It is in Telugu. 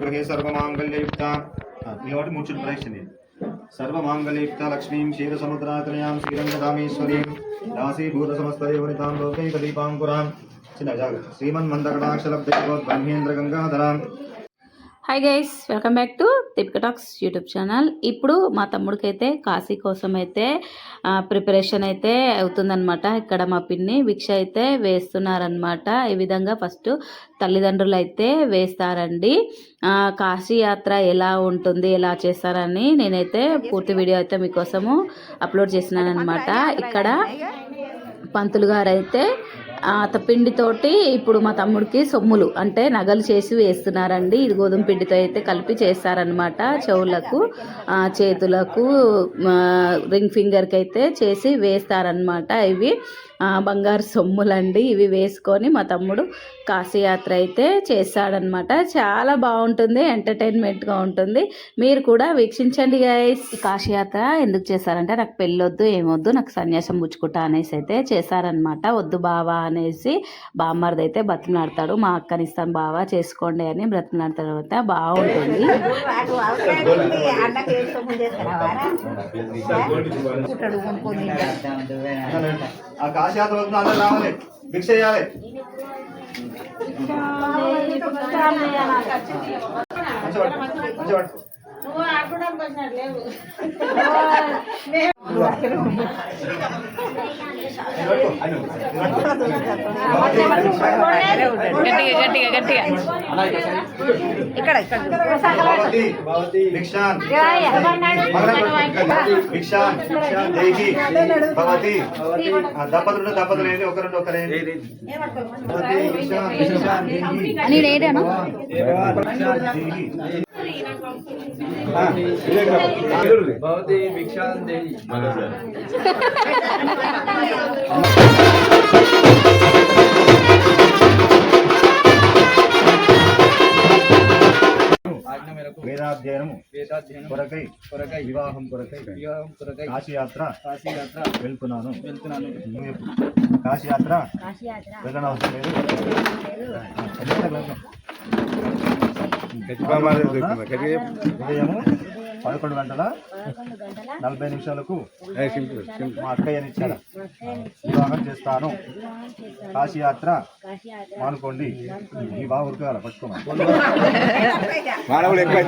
గృహే సర్వమాంగళ్యయుక్త మూడు చుట్టూ ప్రదక్షిణ సర్వమాంగళ్యయుక్త లక్ష్మీం క్షీరసముద్రాతనయాం శ్రీరంగదామేశ్వరీం దాసీభూత సమస్తదేవనితాం లోకైక hi guys welcome back to Deepika talks YouTube channel ఇప్పుడు మా తమ్ముడికి అయితే కాశీ కోసం అయితే ప్రిపరేషన్ అయితే అవుతుందన్నమాట. ఇక్కడ మా పిన్ని భిక్ష అయితే వేస్తున్నారనమాట ఈ విధంగా ఫస్ట్ తల్లిదండ్రులు అయితే వేస్తారండి. కాశీయాత్ర కాశీ యాత్ర ఎలా ఉంటుంది ఎలా చేస్తారని నేనైతే పూర్తి వీడియో అయితే మీకోసము అప్లోడ్ చేసినాను ఇక్కడ పంతులు గారు అయితే పిండితోటి ఇప్పుడు మా తమ్ముడికి సొమ్ములు అంటే నగలు చేసి వేస్తున్నారండి. ఇది గోధుమ పిండితో అయితే కలిపి చేస్తారనమాట చెవులకు చేతులకు రింగ్ ఫింగర్కి అయితే చేసి వేస్తారనమాట ఇవి. బంగారు సొమ్ములండి. ఇవి వేసుకొని మా తమ్ముడు కాశీయాత్ర అయితే చేస్తాడనమాట చాలా బాగుంటుంది ఎంటర్టైన్మెంట్గా ఉంటుంది. మీరు కూడా వీక్షించండి గాయస్ ఈ కాశీయాత్ర ఎందుకు చేస్తారంటే నాకు పెళ్ళొద్దు ఏమొద్దు నాకు సన్యాసం పుచ్చుకుంటా అనేసి అయితే చేశారనమాట వద్దు బావా అనేసి బామ్మర్ది అయితే బతిమలాడతాడు మా అక్కని ఇస్తాను బావా చేసుకోండి అని బ్రతిమలాడిన తర్వాత బాగుంటుంది భిక్ష చేయాలి మంచివాడు గట్టిగా గట్టిగా గట్టిగా దేహి భవతి దంపతులు దంపతులు ఏంటి ఒకరు ఒకరే భవతి భవతి భిక్షాం వేదాధ్యయనము కొరకై కొరకై వివాహం కొరకై వివాహం కొరకై కాశీయాత్ర కాశీయాత్ర వెళ్తున్నాను. వెళ్తున్నాను. కాశీయాత్ర వెళ్ళనవసరం లేదు. ఉదయము పదకొండు గంటల నలభై నిమిషాలకు మా అక్కయ్యని ఇచ్చాడు. వివాహం చేస్తాను. కాశీయాత్ర మానుకోండి. ఈ బాగా ఉరకాల పట్టుకోమని మానవుడు ఎక్కువ